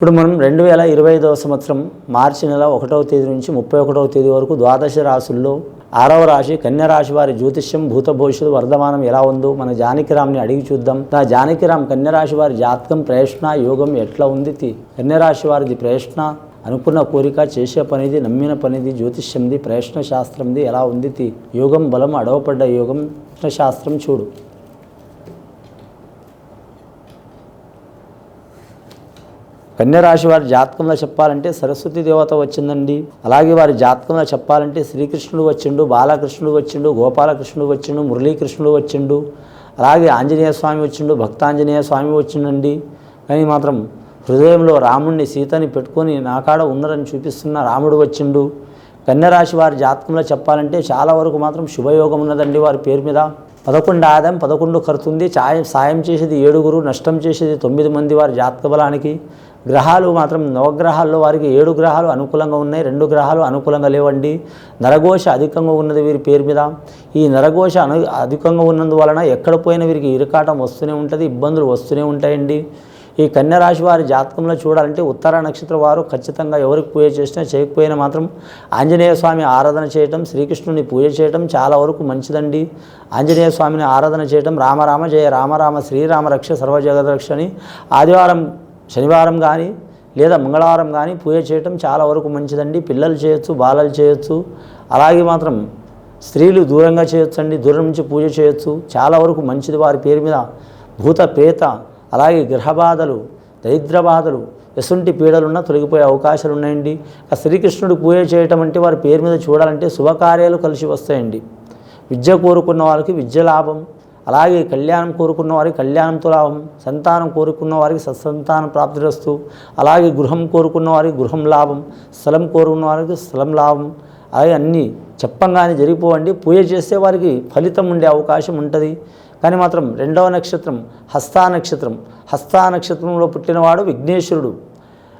ఇప్పుడు మనం రెండు వేల ఇరవై ఐదవ సంవత్సరం మార్చి నెల ఒకటవ తేదీ నుంచి ముప్పై ఒకటవ తేదీ వరకు ద్వాదశ రాశుల్లో ఆరవ రాశి కన్యా రాశి వారి జ్యోతిష్యం భూత భవిష్యత్తు వర్ధమానం ఎలా ఉందో మన జానకిరామ్ని అడిగి చూద్దాం. నా జానకిరామ్ కన్యా రాశి వారి జాతకం ప్రయత్న యోగం ఎట్లా ఉంది? తి కన్యా రాశి వారిది ప్రయత్న అనుకున్న కోరిక చేసే పనిది నమ్మిన పనిది జ్యోతిష్యంది ప్రయత్న శాస్త్రంది ఎలా ఉంది? యోగం బలం అడవపడ్డ యోగం శాస్త్రం చూడు. కన్యరాశి వారి జాతకంలో చెప్పాలంటే సరస్వతి దేవత వచ్చిందండి. అలాగే వారి జాతకంలో చెప్పాలంటే శ్రీకృష్ణుడు వచ్చిండు బాలకృష్ణుడు వచ్చిండు గోపాలకృష్ణుడు వచ్చిండు మురళీకృష్ణుడు వచ్చిండు. అలాగే ఆంజనేయ స్వామి వచ్చిండు భక్తాంజనేయ స్వామి వచ్చిండండి కానీ మాత్రం హృదయంలో రాముణ్ణి సీతని పెట్టుకొని నాకాడ ఉన్నరని చూపిస్తున్న రాముడు వచ్చిండు. కన్యరాశి వారి జాతకంలో చెప్పాలంటే చాలా వరకు మాత్రం శుభయోగం ఉన్నదండి వారి పేరు మీద. పదకొండు ఆదాయం పదకొండు ఖర్చుంది సాయం సాయం చేసేది ఏడుగురు నష్టం చేసేది తొమ్మిది మంది వారి జాతక బలానికి. గ్రహాలు మాత్రం నవగ్రహాల్లో వారికి ఏడు గ్రహాలు అనుకూలంగా ఉన్నాయి రెండు గ్రహాలు అనుకూలంగా లేవండి. నరఘోష అధికంగా ఉన్నది వీరి పేరు మీద. ఈ నరఘోష అను అధికంగా ఉన్నందువలన ఎక్కడ పోయినా వీరికి ఇరుకాటం వస్తూనే ఉంటుంది ఇబ్బందులు వస్తూనే ఉంటాయండి. ఈ కన్యరాశి వారి జాతకంలో చూడాలంటే ఉత్తర నక్షత్ర వారు ఖచ్చితంగా ఎవరికి పూజ చేసినా చేయకపోయినా మాత్రం ఆంజనేయ స్వామి ఆరాధన చేయటం శ్రీకృష్ణుని పూజ చేయటం చాలా వరకు మంచిదండి. ఆంజనేయ స్వామిని ఆరాధన చేయటం రామరామ జయ రామరామ శ్రీరామ రక్ష సర్వజగదరక్ష అని ఆదివారం శనివారం కానీ లేదా మంగళవారం కానీ పూజ చేయటం చాలా వరకు మంచిదండి. పిల్లలు చేయొచ్చు బాలలు చేయొచ్చు. అలాగే మాత్రం స్త్రీలు దూరంగా చేయొచ్చు అండి దూరం నుంచి పూజ చేయొచ్చు. చాలా వరకు మంచిది వారి పేరు మీద భూత ప్రేత అలాగే గ్రహబాధలు దరిద్ర బాధలు ఎసుంటి పీడలున్నా తొలగిపోయే అవకాశాలు ఉన్నాయండి. ఆ శ్రీకృష్ణుడు పూజ చేయటం అంటే వారి పేరు మీద చూడాలంటే శుభకార్యాలు కలిసి వస్తాయండి. విద్య కోరుకున్న వాళ్ళకి విద్య లాభం అలాగే కళ్యాణం కోరుకున్న వారికి కళ్యాణంతో లాభం సంతానం కోరుకున్న వారికి సత్సంతానం ప్రాప్తిరస్తు అలాగే గృహం కోరుకున్న వారికి గృహం లాభం స్థలం కోరుకున్న వారికి స్థలం లాభం అలాగే అన్నీ చెప్పంగానే జరిగిపోవండి. పూజ చేస్తే వారికి ఫలితం ఉండే అవకాశం ఉంటుంది. కానీ మాత్రం రెండవ నక్షత్రం హస్తా నక్షత్రం. హస్తా నక్షత్రంలో పుట్టినవాడు విఘ్నేశ్వరుడు.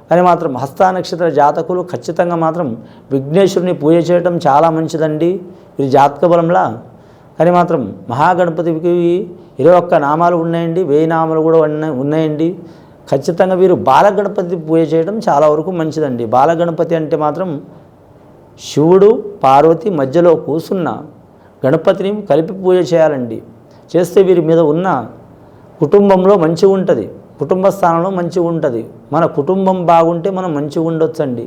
కానీ మాత్రం హస్తా నక్షత్ర జాతకులు ఖచ్చితంగా మాత్రం విఘ్నేశ్వరుని పూజ చేయడం చాలా మంచిదండి. ఇది జాతక బలంలా కానీ మాత్రం మహాగణపతికి ఇరవై ఒక్క నామాలు ఉన్నాయండి వెయ్యి నామాలు కూడా ఉన్నాయి ఉన్నాయండి. ఖచ్చితంగా వీరు బాలగణపతి పూజ చేయడం చాలా వరకు మంచిదండి. బాలగణపతి అంటే మాత్రం శివుడు పార్వతి మధ్యలో కూసున్న గణపతిని కలిపి పూజ చేయాలండి. చేస్తే వీరి మీద ఉన్న కుటుంబంలో మంచిగా ఉంటుంది కుటుంబ స్థానంలో మంచిగా ఉంటుంది మన కుటుంబం బాగుంటే మనం మంచిగా ఉండొచ్చండి